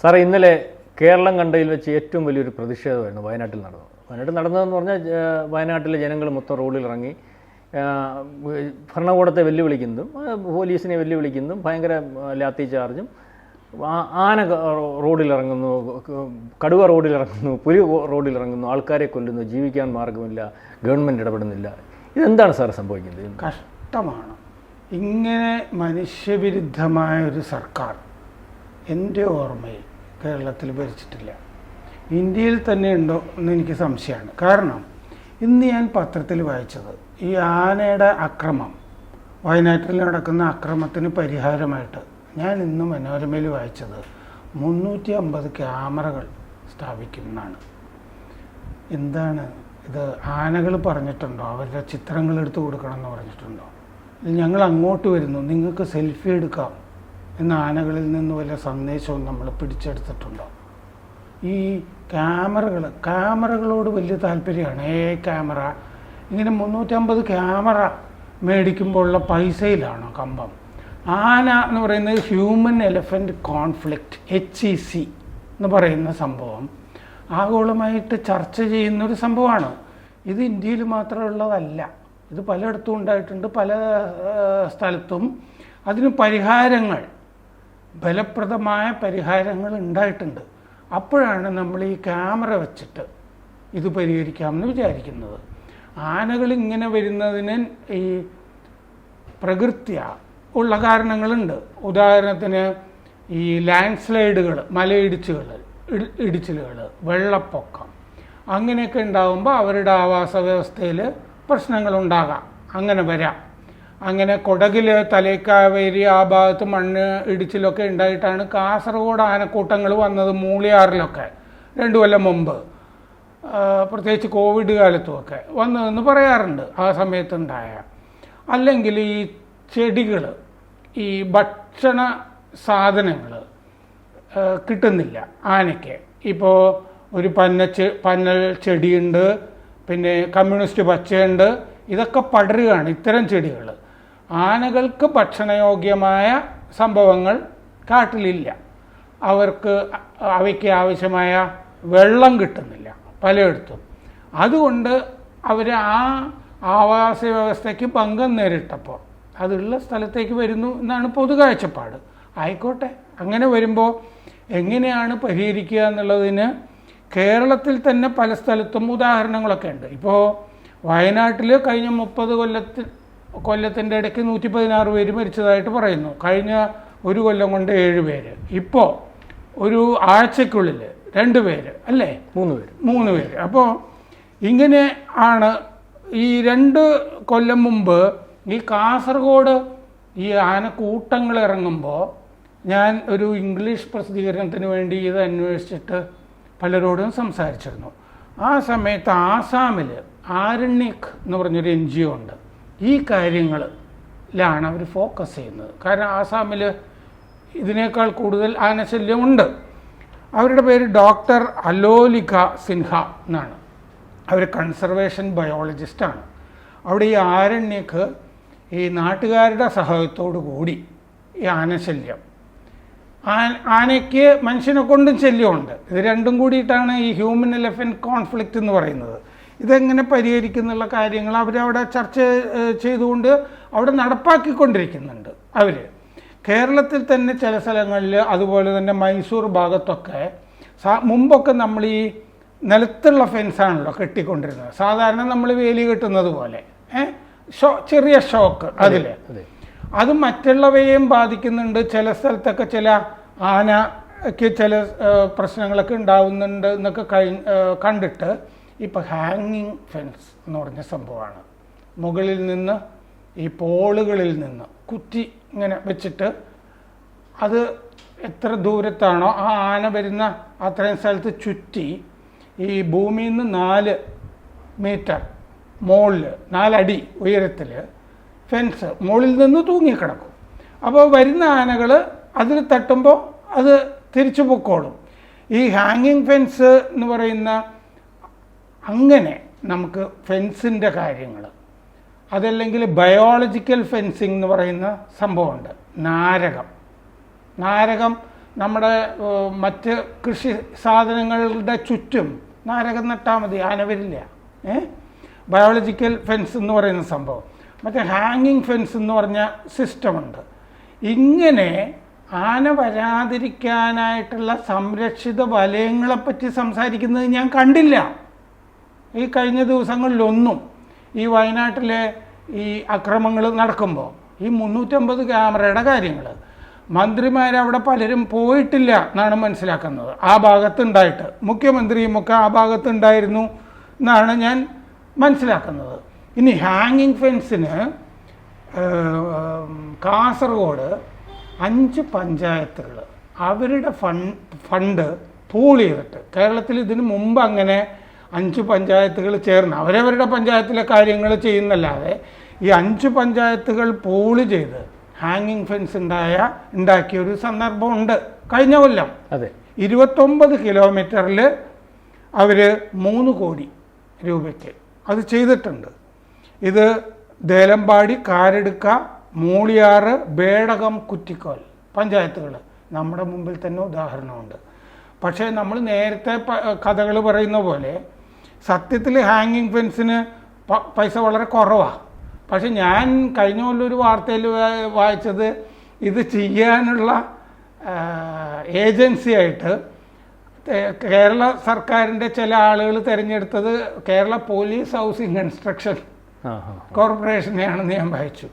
സാറേ ഇന്നലെ കേരളം കണ്ടതിൽ വെച്ച് ഏറ്റവും വലിയൊരു പ്രതിഷേധമായിരുന്നു വയനാട്ടിൽ നടന്നത്. വയനാട്ടിൽ നടന്നതെന്ന് പറഞ്ഞാൽ വയനാട്ടിലെ ജനങ്ങൾ മൊത്തം റോഡിൽ ഇറങ്ങി ഭരണകൂടത്തെ വെല്ലുവിളിക്കുന്നതും പോലീസിനെ വെല്ലുവിളിക്കുന്നതും ഭയങ്കര ലാത്തി ചാർജും ആന റോഡിലിറങ്ങുന്നു കടുവ റോഡിൽ ഇറങ്ങുന്നു പുലി റോഡിൽ ഇറങ്ങുന്നു ആൾക്കാരെ കൊല്ലുന്നു ജീവിക്കാൻ മാർഗമില്ല ഗവൺമെന്റ് ഇടപെടുന്നില്ല. ഇതെന്താണ് സാർ സംഭവിക്കുന്നത്? കഷ്ടമാണ്. ഇങ്ങനെ മനുഷ്യവിരുദ്ധമായ ഒരു സർക്കാർ എന്റെ ഓർമ്മയിൽ കേരളത്തിൽ ഭരിച്ചിട്ടില്ല. ഇന്ത്യയിൽ തന്നെ ഉണ്ടോ എന്ന് എനിക്ക് സംശയമാണ്. കാരണം ഇന്ന് ഞാൻ പത്രത്തിൽ വായിച്ചത് ഈ ആനയുടെ അക്രമം വയനാട്ടിൽ നടക്കുന്ന അക്രമത്തിന് പരിഹാരമായിട്ട് ഞാൻ ഇന്ന് മനോരമയിൽ വായിച്ചത് മുന്നൂറ്റി അമ്പത് ക്യാമറകൾ സ്ഥാപിക്കുന്നതാണ് എന്താണ് ഇത്? ആനകൾ പറഞ്ഞിട്ടുണ്ടോ? അവരുടെ ചിത്രങ്ങൾ എടുത്തു കൊടുക്കണം എന്ന് പറഞ്ഞിട്ടുണ്ടോ ഞങ്ങൾ അങ്ങോട്ട് വരുന്നു. നിങ്ങൾക്ക് സെൽഫി എടുക്കാം. എന്ന ആനകളിൽ നിന്ന് വല്ല സന്ദേശവും നമ്മൾ പിടിച്ചെടുത്തിട്ടുണ്ടോ? ഈ ക്യാമറകൾ ക്യാമറകളോട് വലിയ താല്പര്യമാണ്. ഏ ക്യാമറ? ഇങ്ങനെ മുന്നൂറ്റമ്പത് ക്യാമറ മേടിക്കുമ്പോഴുള്ള പൈസയിലാണോ കമ്പം? ആന എന്ന് പറയുന്നത് human elephant conflict H E C എന്ന് പറയുന്ന സംഭവം. ആഗോളമായിട്ട് ചർച്ച ചെയ്യുന്നൊരു സംഭവമാണ്. ഇത് ഇന്ത്യയിൽ മാത്രമുള്ളതല്ല. ഇത് പലയിടത്തും ഉണ്ടായിട്ടുണ്ട്. പല സ്ഥലത്തും. അതിന് പരിഹാരങ്ങൾ. ഫലപ്രദമായ പരിഹാരങ്ങൾ ഉണ്ടായിട്ടുണ്ട്. അപ്പോഴാണ് നമ്മൾ ഈ ക്യാമറ വെച്ചിട്ട് ഇത് പരിഹരിക്കാമെന്ന് വിചാരിക്കുന്നത്. ആനകൾ ഇങ്ങനെ വരുന്നതിന് ഈ പ്രകൃത്യ ഉള്ള കാരണങ്ങളുണ്ട്. ഉദാഹരണത്തിന് ഈ ലാൻഡ് സ്ലൈഡുകൾ മലയിടിച്ചുകൾ ഇടിച്ചിലുകൾ വെള്ളപ്പൊക്കം അങ്ങനെയൊക്കെ ഉണ്ടാകുമ്പോൾ അവരുടെ ആവാസ വ്യവസ്ഥയിൽ പ്രശ്നങ്ങളുണ്ടാകാം അങ്ങനെ വരാം. അങ്ങനെ കൊടകിൽ തലേക്കാവേരി ആ ഭാഗത്ത് മണ്ണ് ഇടിച്ചിലൊക്കെ ഉണ്ടായിട്ടാണ് കാസർഗോഡ് ആനക്കൂട്ടങ്ങൾ വന്നത് മൂളിയാറിലൊക്കെ രണ്ടു കൊല്ലം മുമ്പ്. പ്രത്യേകിച്ച് കോവിഡ് കാലത്തുമൊക്കെ വന്നതെന്ന് പറയാറുണ്ട് ആ സമയത്തുണ്ടായ. അല്ലെങ്കിൽ ഈ ചെടികൾ ഈ ഭക്ഷണ സാധനങ്ങൾ കിട്ടുന്നില്ല ആനയ്ക്ക്. ഇപ്പോൾ ഒരു പന്ന ചെ പന്നൽ ചെടിയുണ്ട് പിന്നെ കമ്മ്യൂണിസ്റ്റ് പച്ചയുണ്ട് ഇതൊക്കെ പടരുകയാണ് ഇത്തരം ചെടികൾ ആനകൾക്ക് ഭക്ഷണയോഗ്യമായ സംഭവങ്ങൾ കാട്ടിലില്ല. അവർക്ക് അവയ്ക്ക് ആവശ്യമായ വെള്ളം കിട്ടുന്നില്ല പലയിടത്തും. അതുകൊണ്ട് അവർ ആ ആവാസ വ്യവസ്ഥയ്ക്ക് ഭംഗം നേരിട്ടപ്പോൾ അതുള്ള സ്ഥലത്തേക്ക് വരുന്നു എന്നാണ് പൊതു കാഴ്ചപ്പാട്. ആയിക്കോട്ടെ അങ്ങനെ വരുമ്പോൾ എങ്ങനെയാണ് പരിഹരിക്കുക എന്നുള്ളതിന് കേരളത്തിൽ തന്നെ പല സ്ഥലത്തും ഉദാഹരണങ്ങളൊക്കെ ഉണ്ട്. ഇപ്പോൾ വയനാട്ടിൽ കഴിഞ്ഞ മുപ്പത് കൊല്ലത്തിൽ കൊല്ലത്തിന്റെ ഇടയ്ക്ക് നൂറ്റി പതിനാറ് പേര് മരിച്ചതായിട്ട് പറയുന്നു. കഴിഞ്ഞ ഒരു കൊല്ലം കൊണ്ട് ഏഴ് പേര്. ഇപ്പോൾ ഒരു ആഴ്ചക്കുള്ളിൽ രണ്ട് പേര് അല്ലേ? മൂന്ന് പേര്. മൂന്ന് പേര്. അപ്പോൾ ഇങ്ങനെ ആണ് ഈ രണ്ട് കൊല്ലം മുമ്പ് ഈ കാസർഗോഡ് ഈ ആനക്കൂട്ടങ്ങൾ ഇറങ്ങുമ്പോൾ ഞാൻ ഒരു ഇംഗ്ലീഷ് പ്രസിദ്ധീകരണത്തിന് വേണ്ടി ഇത് അന്വേഷിച്ചിട്ട് പലരോടും സംസാരിച്ചിരുന്നു. ആ സമയത്ത് ആസാമിൽ ആരണ്യക് എന്ന് പറഞ്ഞൊരു എൻ ജി ഒ ഉണ്ട്. ഈ കാര്യങ്ങളിലാണ് അവർ ഫോക്കസ് ചെയ്യുന്നത്. കാരണം ആസാമിൽ ഇതിനേക്കാൾ കൂടുതൽ ആനശല്യമുണ്ട്. അവരുടെ പേര് ഡോക്ടർ അലോലിക സിൻഹ എന്നാണ്. അവർ കൺസർവേഷൻ ബയോളജിസ്റ്റാണ് അവിടെ ഈ ആരണ്യക്ക് ഈ നാട്ടുകാരുടെ സഹായത്തോടു കൂടി ഈ ആനശല്യം. ആനയ്ക്ക് മനുഷ്യനെ കൊണ്ടും ശല്യമുണ്ട്. ഇത് രണ്ടും കൂടിയിട്ടാണ് ഈ ഹ്യൂമൻ എലഫന്റ് കോൺഫ്ലിക്റ്റ് എന്ന് പറയുന്നത്. ഇതെങ്ങനെ പരിഹരിക്കുന്നുള്ള കാര്യങ്ങൾ അവരവിടെ ചർച്ച ചെയ്തുകൊണ്ട് അവിടെ നടപ്പാക്കിക്കൊണ്ടിരിക്കുന്നുണ്ട് അവർ കേരളത്തിൽ തന്നെ ചില സ്ഥലങ്ങളിൽ അതുപോലെ തന്നെ മൈസൂർ ഭാഗത്തൊക്കെ മുമ്പൊക്കെ നമ്മൾ ഈ നിലത്തുള്ള ഫെൻസാണല്ലോ കെട്ടിക്കൊണ്ടിരുന്നത്. സാധാരണ നമ്മൾ വേലി കെട്ടുന്നത് പോലെ ഷോ ചെറിയ ഷോക്ക് അതിൽ അതെ. മറ്റുള്ളവയെയും ബാധിക്കുന്നുണ്ട് ചില സ്ഥലത്തൊക്കെ ചില ആനയ്ക്ക് ചില പ്രശ്നങ്ങളൊക്കെ ഉണ്ടാവുന്നുണ്ട് എന്നൊക്കെ കഴി കണ്ടിട്ട് ഇപ്പോൾ ഹാങ്ങിങ് ഫെൻസ് എന്ന് പറഞ്ഞ സംഭവമാണ്. മുകളിൽ നിന്ന് ഈ പോളുകളിൽ നിന്ന് കുറ്റി ഇങ്ങനെ വെച്ചിട്ട് അത് എത്ര ദൂരത്താണോ ആ ആന വരുന്ന അത്രയും സ്ഥലത്ത് ചുറ്റി ഈ ഭൂമിയിൽ നിന്ന് നാല് മീറ്റർ മുകളിൽ നാലടി ഉയരത്തിൽ ഫെൻസ് മുകളിൽ നിന്ന് തൂങ്ങിക്കിടക്കും. അപ്പോൾ വരുന്ന ആനകൾ അതിൽ തട്ടുമ്പോൾ അത് തിരിച്ചു പൊക്കോളും. ഈ ഹാങ്ങിങ് ഫെൻസ് എന്ന് പറയുന്ന അങ്ങനെ നമുക്ക് ഫെൻസിന്റെ കാര്യങ്ങൾ അതല്ലെങ്കിൽ ബയോളജിക്കൽ ഫെൻസിങ് എന്ന് പറയുന്ന സംഭവമുണ്ട്. നാരകം. നാരകം നമ്മുടെ മറ്റ് കൃഷി സാധനങ്ങളുടെ ചുറ്റും നാരകം നട്ടാൽ മതി ആന വരില്ല. ഏ? ബയോളജിക്കൽ ഫെൻസ് എന്ന് പറയുന്ന സംഭവം. മറ്റേ ഹാങ്ങിങ് ഫെൻസ് എന്ന് പറഞ്ഞ സിസ്റ്റമുണ്ട് ഇങ്ങനെ ആന വരാതിരിക്കാനായിട്ടുള്ള സംരക്ഷിത വലയങ്ങളെപ്പറ്റി സംസാരിക്കുന്നത് ഞാൻ കണ്ടില്ല. ഈ കഴിഞ്ഞ ദിവസങ്ങളിലൊന്നും ഈ വയനാട്ടിലെ ഈ അക്രമങ്ങൾ നടക്കുമ്പോൾ ഈ മുന്നൂറ്റമ്പത് ക്യാമറയുടെ കാര്യങ്ങൾ മന്ത്രിമാരവിടെ പലരും പോയിട്ടില്ല എന്നാണ് മനസ്സിലാക്കുന്നത്. ആ ഭാഗത്തുണ്ടായിട്ട് മുഖ്യമന്ത്രിയും ഒക്കെ ആ ഭാഗത്തുണ്ടായിരുന്നു എന്നാണ് ഞാൻ മനസ്സിലാക്കുന്നത്. ഇനി ഹാങ്ങിങ് ഫെൻസിന് കാസർഗോഡ് അഞ്ച് പഞ്ചായത്തുകൾ അവരുടെ ഫണ്ട് ഫണ്ട് പൂൾ ചെയ്തിട്ട് കേരളത്തിൽ ഇതിനു മുമ്പ് അങ്ങനെ അഞ്ച് പഞ്ചായത്തുകൾ ചേർന്ന് അവരവരുടെ പഞ്ചായത്തിലെ കാര്യങ്ങൾ ചെയ്യുന്നല്ലാതെ ഈ അഞ്ച് പഞ്ചായത്തുകൾ പോളി ചെയ്ത് ഹാങ്ങിങ് ഫെൻസ് ഉണ്ടായ ഉണ്ടാക്കിയ ഒരു സന്ദർഭമുണ്ട്. കഴിഞ്ഞ കൊല്ലം അതെ. ഇരുപത്തൊമ്പത് കിലോമീറ്ററിൽ അവർ മൂന്ന് കോടി രൂപയ്ക്ക് അത് ചെയ്തിട്ടുണ്ട്. ഇത് ദേലമ്പാടി കാരെടുക്ക മൂളിയാറ് ബേടകം കുറ്റിക്കോൽ പഞ്ചായത്തുകൾ നമ്മുടെ മുമ്പിൽ തന്നെ ഉദാഹരണമുണ്ട്. പക്ഷേ നമ്മൾ നേരത്തെ കഥകൾ പറയുന്ന പോലെ സത്യത്തിൽ ഹാങ്ങിങ് ഫെൻസിന് പൈസ വളരെ കുറവാണ് പക്ഷെ ഞാൻ കഴിഞ്ഞ കൊല്ലം ഒരു വാർത്തയിൽ വായിച്ചത് ഇത് ചെയ്യാനുള്ള ഏജൻസി ആയിട്ട് കേരള സർക്കാരിന്റെ ചില ആളുകൾ തിരഞ്ഞെടുത്തത് കേരള പോലീസ് ഹൗസിംഗ് കൺസ്ട്രക്ഷൻ കോർപ്പറേഷനെയാണെന്ന് ഞാൻ വായിച്ചു.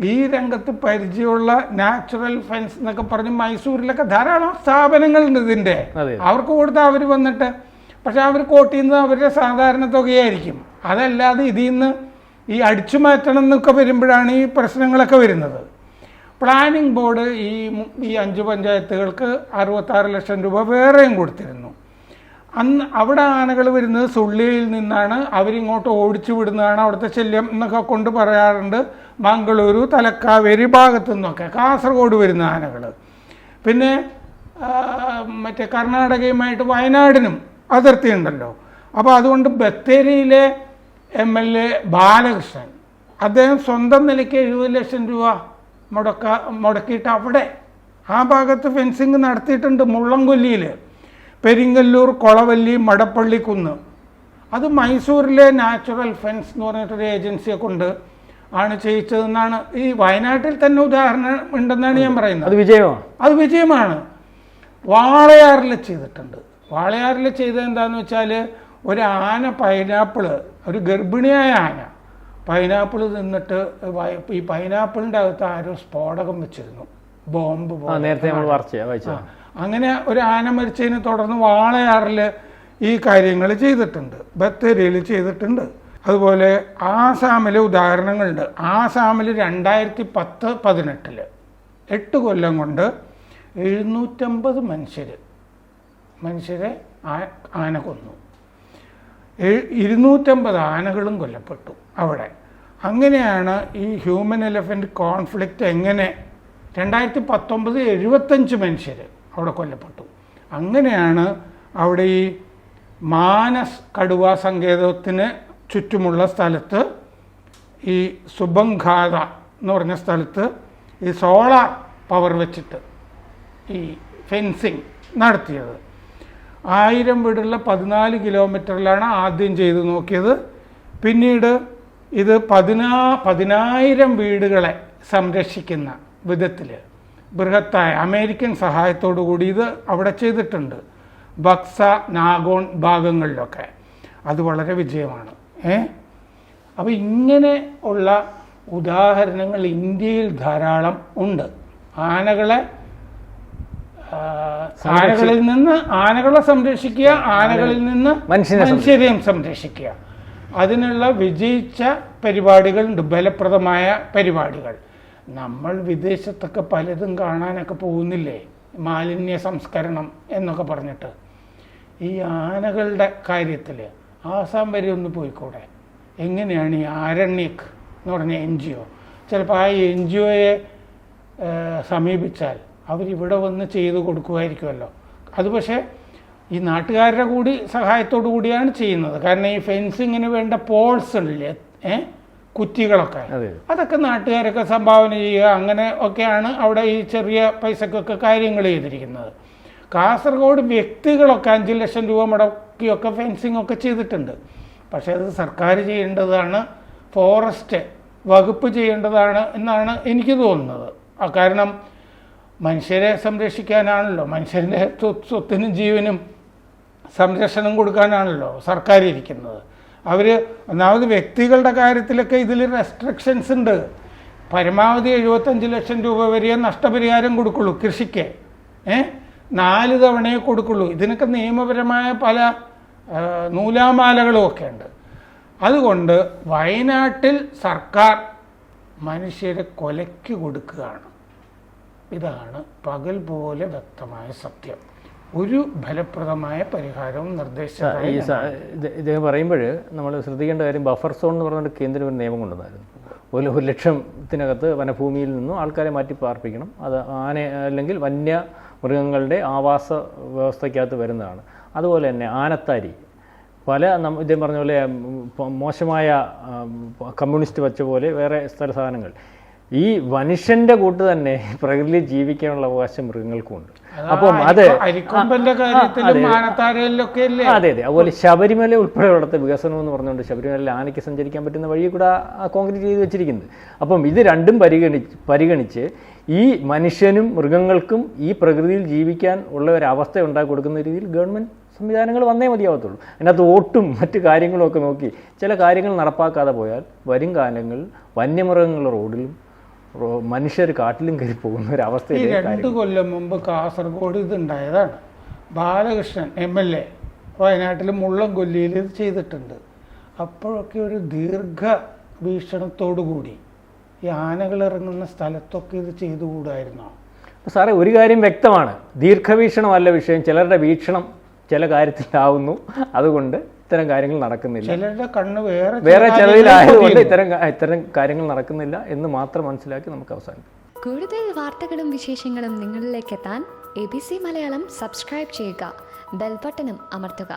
ഈ രംഗത്ത് പരിചയമുള്ള നാച്ചുറൽ ഫെൻസ് എന്നൊക്കെ പറഞ്ഞ് മൈസൂരിലൊക്കെ ധാരാളം സ്ഥാപനങ്ങളുണ്ട് ഇതിന്റെ. അവർക്ക് കൊടുത്താൽ അവർ വന്നിട്ട് പക്ഷെ അവർ കോട്ട് ചെയ്യുന്നത് അവരുടെ സാധാരണ തുകയായിരിക്കും. അതല്ലാതെ ഇതിൽ നിന്ന് ഈ അടിച്ചു മാറ്റണം എന്നൊക്കെ വരുമ്പോഴാണ് ഈ പ്രശ്നങ്ങളൊക്കെ വരുന്നത്. പ്ലാനിംഗ് ബോർഡ് ഈ ഈ അഞ്ച് പഞ്ചായത്തുകൾക്ക് അറുപത്താറ് ലക്ഷം രൂപ വേറെയും കൊടുത്തിരുന്നു. അന്ന് അവിടെ ആനകൾ വരുന്നത് സുള്ളിയിൽ നിന്നാണ് അവരിങ്ങോട്ട് ഓടിച്ചു വിടുന്നതാണ് അവിടുത്തെ ശല്യം എന്നൊക്കെ കൊണ്ട് പറയാറുണ്ട്. മംഗളൂരു തലക്കാവേരി ഭാഗത്തു നിന്നൊക്കെ കാസർഗോഡ് വരുന്ന ആനകൾ പിന്നെ മറ്റേ കർണാടകയുമായിട്ട് വയനാടിനും അതിർത്തി ഉണ്ടല്ലോ അപ്പോൾ അതുകൊണ്ട് ബത്തേരിയിലെ എം എൽ എ ബാലകൃഷ്ണൻ അദ്ദേഹം സ്വന്തം നിലയ്ക്ക് എഴുപത് ലക്ഷം രൂപ മുടക്ക മുടക്കിയിട്ട് അവിടെ ആ ഭാഗത്ത് ഫെൻസിങ് നടത്തിയിട്ടുണ്ട് മുള്ളംകൊല്ലിയിൽ പെരിങ്ങല്ലൂർ കൊളവല്ലി മടപ്പള്ളി കുന്ന്. അത് മൈസൂരിലെ നാച്ചുറൽ ഫെൻസ് എന്ന് പറഞ്ഞിട്ടൊരു ഏജൻസിയെ കൊണ്ട് ആണ് ചെയ്യിച്ചതെന്നാണ് ഈ വയനാട്ടിൽ തന്നെ ഉദാഹരണം ഉണ്ടെന്നാണ് ഞാൻ പറയുന്നത്. അത് വിജയമാണ് അത് വിജയമാണ്. വാളയാറിൽ ചെയ്തിട്ടുണ്ട്. വാളയാറിൽ ചെയ്തത് എന്താന്ന് വെച്ചാൽ ഒരു ആന പൈനാപ്പിൾ ഒരു ഗർഭിണിയായ ആന പൈനാപ്പിൾ തിന്നിട്ട് ഈ പൈനാപ്പിളിന്റെ അകത്ത് ആരോ സ്ഫോടകം വെച്ചിരുന്നു. ബോംബ് നേരത്തെ നമ്മൾ അങ്ങനെ ഒരു ആന മരിച്ചതിനെ തുടർന്ന് വാളയാറിൽ ഈ കാര്യങ്ങൾ ചെയ്തിട്ടുണ്ട്. ബത്തേരിയിൽ ചെയ്തിട്ടുണ്ട്. അതുപോലെ ആസാമിലെ ഉദാഹരണങ്ങളുണ്ട്. ആസാമിൽ രണ്ടായിരത്തി പത്ത് പതിനെട്ടിൽ എട്ട് കൊല്ലം കൊണ്ട് എഴുന്നൂറ്റമ്പത് മനുഷ്യർ മനുഷ്യരെ ആന കൊന്നു. ഇരുന്നൂറ്റമ്പത് ആനകളും കൊല്ലപ്പെട്ടു അവിടെ. അങ്ങനെയാണ് ഈ ഹ്യൂമൻ എലഫന്റ് കോൺഫ്ലിക്റ്റ് എങ്ങനെ രണ്ടായിരത്തി പത്തൊമ്പത് എഴുപത്തഞ്ച് മനുഷ്യർ അവിടെ കൊല്ലപ്പെട്ടു. അങ്ങനെയാണ് അവിടെ ഈ മാനസ് കടുവ സങ്കേതത്തിന് ചുറ്റുമുള്ള സ്ഥലത്ത് ഈ സുബംഘാത എന്ന് പറഞ്ഞ സ്ഥലത്ത് ഈ സോളാർ പവർ വെച്ചിട്ട് ഈ ഫെൻസിങ് നടത്തിയത്. ആയിരം വീടുള്ള പതിനാല് കിലോമീറ്ററിലാണ് ആദ്യം ചെയ്ത് നോക്കിയത്. പിന്നീട് ഇത് പതിനാ പതിനായിരം വീടുകളെ സംരക്ഷിക്കുന്ന വിധത്തിൽ ബൃഹത്തായ അമേരിക്കൻ സഹായത്തോടു കൂടി ഇത് അവിടെ ചെയ്തിട്ടുണ്ട്. ബക്സ നാഗോൺ ഭാഗങ്ങളിലൊക്കെ. അത് വളരെ വിജയമാണ്. ഏ? അപ്പോൾ ഇങ്ങനെ ഉള്ള ഉദാഹരണങ്ങൾ ഇന്ത്യയിൽ ധാരാളം ഉണ്ട്. ആനകളെ ആനകളിൽ നിന്ന് ആനകളെ സംരക്ഷിക്കുക ആനകളിൽ നിന്ന് മനുഷ്യരെയും സംരക്ഷിക്കുക. അതിനുള്ള വിജയിച്ച പരിപാടികളുണ്ട് ബലപ്രദമായ പരിപാടികൾ. നമ്മൾ വിദേശത്തൊക്കെ പലതും കാണാനൊക്കെ പോകുന്നില്ലേ? മാലിന്യ സംസ്കരണം എന്നൊക്കെ പറഞ്ഞിട്ട്. ഈ ആനകളുടെ കാര്യത്തിൽ ആസാം വരെ ഒന്ന് പോയിക്കൂടെ? എങ്ങനെയാണ് ഈ ആരണ്യക് എന്ന് പറഞ്ഞ എൻ ജി ഒ? ചിലപ്പോൾ ആ എൻ ജി ഒയെ സമീപിച്ചാൽ അവരിവിടെ വന്ന് ചെയ്ത് കൊടുക്കുമായിരിക്കുമല്ലോ. അത് പക്ഷേ ഈ നാട്ടുകാരുടെ കൂടി സഹായത്തോടു കൂടിയാണ് ചെയ്യുന്നത്. കാരണം ഈ ഫെൻസിങ്ങിന് വേണ്ട പോൾസ് ഉണ്ടല്ലേ ഏ? കുറ്റികളൊക്കെ. അതൊക്കെ നാട്ടുകാരൊക്കെ സംഭാവന ചെയ്യുക അങ്ങനെ ഒക്കെയാണ് അവിടെ ഈ ചെറിയ പൈസക്കൊക്കെ കാര്യങ്ങൾ ചെയ്തിരിക്കുന്നത്. കാസർഗോഡ് വ്യക്തികളൊക്കെ അഞ്ച് ലക്ഷം രൂപ മുടക്കിയൊക്കെ ഫെൻസിങ് ഒക്കെ ചെയ്തിട്ടുണ്ട്. പക്ഷേ അത് സർക്കാർ ചെയ്യേണ്ടതാണ് ഫോറസ്റ്റ് വകുപ്പ് ചെയ്യേണ്ടതാണ് എന്നാണ് എനിക്ക് തോന്നുന്നത്. കാരണം മനുഷ്യരെ സംരക്ഷിക്കാനാണല്ലോ മനുഷ്യന്റെ സ്വ- സ്വത്തിനും ജീവനും സംരക്ഷണം കൊടുക്കാനാണല്ലോ സർക്കാർ ഇരിക്കുന്നത്. അവർ ഒന്നാമത് വ്യക്തികളുടെ കാര്യത്തിലൊക്കെ ഇതിൽ റെസ്ട്രിക്ഷൻസ് ഉണ്ട്. പരമാവധി എഴുപത്തഞ്ച് ലക്ഷം രൂപ വരെ നഷ്ടപരിഹാരം കൊടുക്കുള്ളൂ കൃഷിക്ക്. ഏ? നാല് തവണയെ കൊടുക്കുള്ളൂ. ഇതിനൊക്കെ നിയമപരമായ പല നൂലാമാലകളും ഒക്കെ ഉണ്ട്. അതുകൊണ്ട് വയനാട്ടിൽ സർക്കാർ മനുഷ്യരെ കൊലയ്ക്ക് കൊടുക്കുകയാണ്. ഇതാണ് പകൽ പോലെ വ്യക്തമായ സത്യം. ഒരു ഫലപ്രദമായ പരിഹാരവും നിർദ്ദേശം നിർദ്ദേശിച്ചതായി ഇദ്ദേഹം പറയുമ്പോൾ നമ്മൾ ശ്രദ്ധിക്കേണ്ട കാര്യം ബഫർ സോൺ എന്ന് പറഞ്ഞുകൊണ്ട് കേന്ദ്രം ഒരു നിയമം കൊണ്ടുവന്നായിരുന്നു. ഒരു ഒരു ലക്ഷത്തിനകത്ത് വനഭൂമിയിൽ നിന്നും ആൾക്കാരെ മാറ്റി പാർപ്പിക്കണം. അത് ആന അല്ലെങ്കിൽ വന്യ മൃഗങ്ങളുടെ ആവാസ വ്യവസ്ഥയ്ക്കകത്ത് വരുന്നതാണ്. അതുപോലെ തന്നെ ആനത്താരി. പല നമ്മ ഇദ്ദേഹം പറഞ്ഞ പോലെ മോശമായ കമ്മ്യൂണിസ്റ്റ് വച്ച പോലെ വേറെ സ്ഥല സാധനങ്ങൾ. ഈ മനുഷ്യന്റെ കൂട്ട് തന്നെ പ്രകൃതിയിൽ ജീവിക്കാനുള്ള അവകാശം മൃഗങ്ങൾക്കുണ്ട്. അപ്പം അത് അതെ. അതെ അതുപോലെ ശബരിമല ഉൾപ്പെടെയുള്ളത്തെ വികസനം എന്ന് പറഞ്ഞുകൊണ്ട് ശബരിമല ആനയ്ക്ക് സഞ്ചരിക്കാൻ പറ്റുന്ന വഴി കൂടെ കോൺക്രീറ്റ് ചെയ്ത് വെച്ചിരിക്കുന്നത്. അപ്പം ഇത് രണ്ടും പരിഗണിച്ച് പരിഗണിച്ച് ഈ മനുഷ്യനും മൃഗങ്ങൾക്കും ഈ പ്രകൃതിയിൽ ജീവിക്കാൻ ഉള്ള ഒരു അവസ്ഥ ഉണ്ടാക്കി കൊടുക്കുന്ന രീതിയിൽ ഗവൺമെന്റ് സംവിധാനങ്ങൾ വന്നേ മതിയാവത്തുള്ളൂ. അതിനകത്ത് ഓട്ടും മറ്റു കാര്യങ്ങളും ഒക്കെ നോക്കി ചില കാര്യങ്ങൾ നടപ്പാക്കാതെ പോയാൽ വരും കാലങ്ങളിൽ വന്യമൃഗങ്ങൾ റോഡിലും മനുഷ്യർ കാട്ടിലും കയറി പോകുന്ന ഒരു അവസ്ഥയിലേക്ക് രണ്ട് കൊല്ലം മുമ്പ് കാസർഗോഡ് ഇതുണ്ടായതാണ്. ബാലകൃഷ്ണൻ എം എൽ എ വയനാട്ടിൽ മുള്ളംകൊല്ലിയിൽ ഇത് ചെയ്തിട്ടുണ്ട്. അപ്പോഴൊക്കെ ഒരു ദീർഘ വീക്ഷണത്തോടു കൂടി ഈ ആനകൾ ഇറങ്ങുന്ന സ്ഥലത്തൊക്കെ ഇത് ചെയ്തുകൂടായിരുന്നോ? അപ്പോൾ സാറേ ഒരു കാര്യം വ്യക്തമാണ്. ദീർഘവീക്ഷണമല്ല വിഷയം. ചിലരുടെ വീക്ഷണം ചില കാര്യത്തിലാവുന്നു. അതുകൊണ്ട് ഇത്തരം കാര്യങ്ങൾ നടക്കുന്നില്ല. ചിലരുടെ കണ്ണ് വേറെ വേറെ ചില ചിലതിലായതുകൊണ്ട് ഇത്തരം ഇത്തരം കാര്യങ്ങൾ നടക്കുന്നില്ല എന്ന് മാത്രം മനസ്സിലാക്കി നമുക്ക് അവസാനിക്കും കൂടുതൽ വാർത്തകളും വിശേഷങ്ങളും നിങ്ങളിലേക്ക് എത്താൻ A B C Malayalam subscribe ചെയ്യുക. ബെൽബട്ടനും അമർത്തുക.